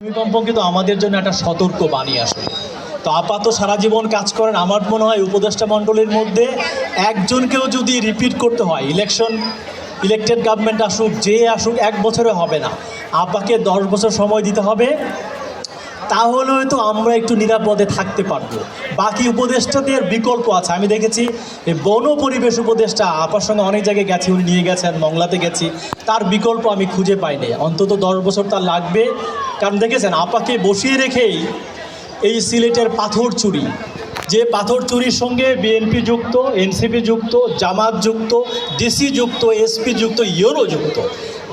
ভূমিকম্প কিন্তু আমাদের জন্য একটা সতর্ক বাণী আসে তো আপাত সারা জীবন কাজ করেন আমার মনে হয় উপদেষ্টা মণ্ডলীর মধ্যে একজনকেও যদি রিপিট করতে হয় ইলেকশন ইলেকটেড গভর্নমেন্ট আসুক, যে আসুক, এক বছরে হবে না। আপাকে দশ বছর সময় দিতে হবে। তাহলে হয়তো আমরা একটু নিরাপদে থাকতে পারব। বাকি উপদেষ্টাদের বিকল্প আছে। আমি দেখেছি বন পরিবেশ উপদেষ্টা, আপার সঙ্গে অনেক জায়গায় গেছি, উনি নিয়ে গেছেন, মংলাতে গেছি। তার বিকল্প আমি খুঁজে পাইনি অন্তত দশ বছর তার লাগবে। কারণ দেখেছেন, আপাকে বসিয়ে রেখেই এই সিলেটের পাথর চুরি। যে পাথর চুরির সঙ্গে বিএনপি যুক্ত, এনসিপি যুক্ত, জামাত যুক্ত, ডিসি যুক্ত, এসপি যুক্ত, ইউরো যুক্ত।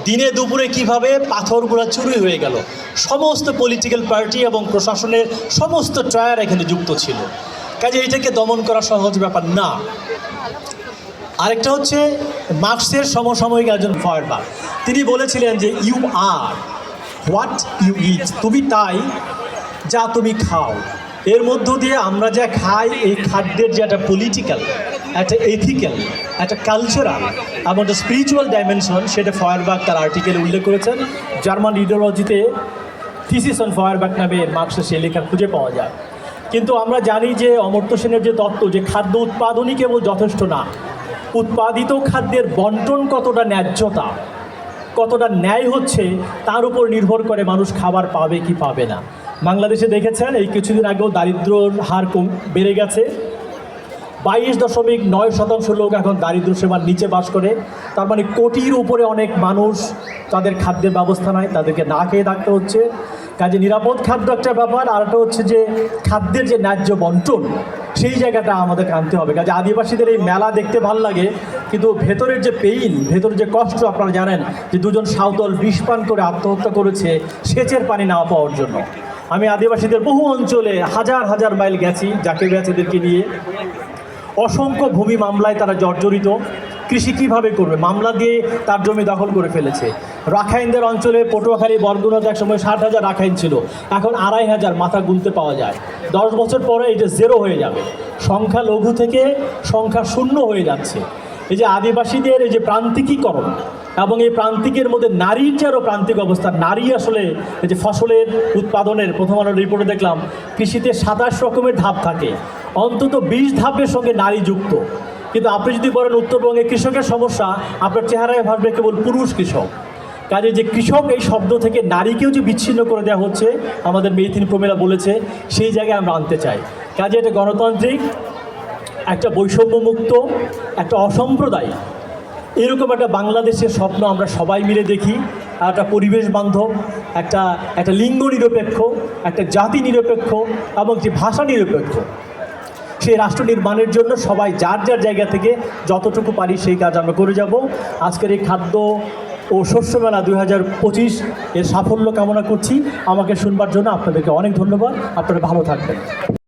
দিনে দুপুরে কীভাবে পাথরগুলো চুরি হয়ে গেল, সমস্ত পলিটিক্যাল পার্টি এবং প্রশাসনের সমস্ত ট্রায়ার এখানে যুক্ত ছিল। কাজে এটাকে দমন করা সহজ ব্যাপার না। আরেকটা হচ্ছে মার্কসের সমসাময়িক একজন ফয়ারবার তিনি বলেছিলেন যে you are what you eat তুমি তাই যা তুমি খাও। এর মধ্য দিয়ে আমরা যা খাই, এই খাদ্যের যে একটা পলিটিক্যাল একটা এথিক্যাল একটা কালচারাল এবং একটা স্পিরিচুয়াল ডাইমেনশন সেটা ফয়ারবাগ তার আর্টিকেলে উল্লেখ করেছেন। জার্মান ইডিওলজিতে থিসিস অন ফয়ারবাগ নামে মার্কসের সে লেখা খুঁজে পাওয়া যায়। কিন্তু আমরা জানি যে অমর্ত্য সেনের যে তত্ত্ব যে খাদ্য উৎপাদনই কেবল যথেষ্ট না, উৎপাদিত খাদ্যের বন্টন কতটা ন্যায্যতা, কতটা ন্যায় হচ্ছে, তার উপর নির্ভর করে মানুষ খাবার পাবে কি পাবে না। বাংলাদেশে দেখেছেন, এই কিছুদিন আগেও দারিদ্র্যর হার কম বেড়ে গেছে। বাইশ দশমিক নয় শতাংশ লোক এখন দারিদ্র সীমার নিচে বাস করে। তার মানে কোটির উপরে অনেক মানুষ তাদের খাদ্যের ব্যবস্থা নাই, তাদেরকে না খেয়ে থাকতে হচ্ছে। কাজে নিরাপদ খাদ্য একটা ব্যাপার, আর একটা হচ্ছে যে খাদ্যের যে ন্যায্য বন্টন, সেই জায়গাটা আমাদের আনতে হবে। কাজে আদিবাসীদের এই মেলা দেখতে ভালো লাগে, কিন্তু ভেতরের যে পেইন, ভেতরের যে কষ্ট, আপনারা জানেন যে দুজন সাঁওতাল বিষ পান করে আত্মহত্যা করেছে, সেচের পানি না পাওয়ার জন্য। আমি আদিবাসীদের বহু অঞ্চলে হাজার হাজার মাইল গেছি, যাকে ব্যাচেদেরকে নিয়ে। অসংখ্য ভূমি মামলায় তারা জর্জরিত। কৃষি কীভাবে করবে? মামলা দিয়ে তার জমি দখল করে ফেলেছে। রাখাইনদের অঞ্চলে পটুয়াখালী, বরগুনাতে একসময় ষাট হাজার রাখাইন ছিল। এখন আড়াই হাজার মাথা গুনতে পাওয়া যায়। দশ বছর পরে এটা জেরো হয়ে যাবে। সংখ্যা লঘু থেকে সংখ্যা শূন্য হয়ে যাচ্ছে। এই যে আদিবাসীদের এই যে প্রান্তিকীকরণ এবং এই প্রান্তিকের মধ্যে নারীর যে আরও প্রান্তিক অবস্থা। নারী আসলে যে ফসলের উৎপাদনের প্রথম আলোর রিপোর্টে দেখলাম, কৃষিতে সাতাশ রকমের ধাপ থাকে। অন্তত বিশ ধাপের সঙ্গে নারী যুক্ত। কিন্তু আপনি যদি বলেন উত্তরবঙ্গে কৃষকের সমস্যা, আপনার চেহারায় ভাববে কেবল পুরুষ কৃষক। কাজে যে কৃষক এই শব্দ থেকে নারীকেও যে বিচ্ছিন্ন করে দেওয়া হচ্ছে, আমাদের মেয়েথিন প্রমেলা বলেছে, সেই জায়গায় আমরা আনতে চাই। কাজে এটা গণতান্ত্রিক, একটা বৈষম্যমুক্ত, একটা অসাম্প্রদায়িক। এরকম একটা বাংলাদেশের স্বপ্ন আমরা সবাই মিলে দেখি। একটা পরিবেশ বান্ধব, একটা একটা লিঙ্গ নিরপেক্ষ, একটা জাতি নিরপেক্ষ এবং যে ভাষা নিরপেক্ষ। সেই রাষ্ট্র নির্মাণের জন্য সবাই যার যার জায়গা থেকে যতটুকু পারি সেই কাজ আমরা করে যাব। আজকের এই খাদ্য ও শস্য মেলা দুই হাজার পঁচিশ এর সাফল্য কামনা করছি। আমাকে শুনবার জন্য আপনাদেরকে অনেক ধন্যবাদ। আপনারা ভালো থাকবেন।